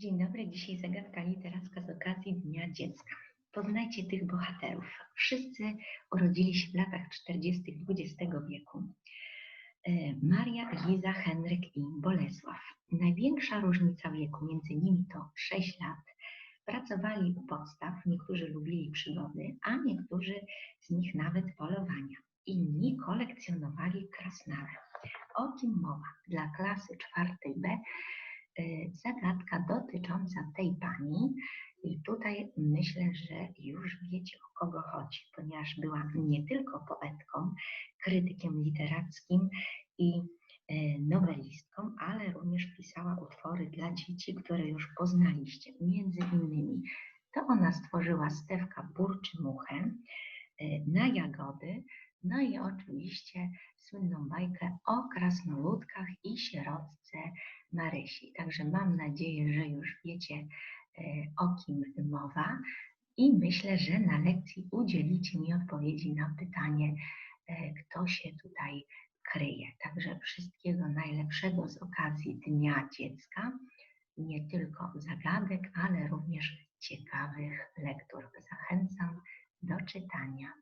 Dzień dobry, dzisiaj zagadka literacka z okazji Dnia Dziecka. Poznajcie tych bohaterów. Wszyscy urodzili się w latach 40. XX wieku. E, Maria, Liza, Henryk i Bolesław. Największa różnica wieku między nimi to 6 lat. Pracowali u podstaw, niektórzy lubili przygody, a niektórzy z nich nawet polowania. Inni kolekcjonowali krasnale. O kim mowa? Dla klasy czwartej B zagadka dotycząca tej pani. I tutaj myślę, że już wiecie o kogo chodzi, ponieważ była nie tylko poetką, krytykiem literackim i y, nowelistką, ale również pisała utwory dla dzieci, które już poznaliście. Między innymi to ona stworzyła Stewka Burczy Muchę y, na jagody, no i oczywiście słynną bajkę o krasnoludkach i sierotce Marysi. Także mam nadzieję, że już wiecie e, o kim mowa i myślę, że na lekcji udzielicie mi odpowiedzi na pytanie, e, kto się tutaj kryje. Także wszystkiego najlepszego z okazji Dnia Dziecka. Nie tylko zagadek, ale również ciekawych lektur. Zachęcam do czytania.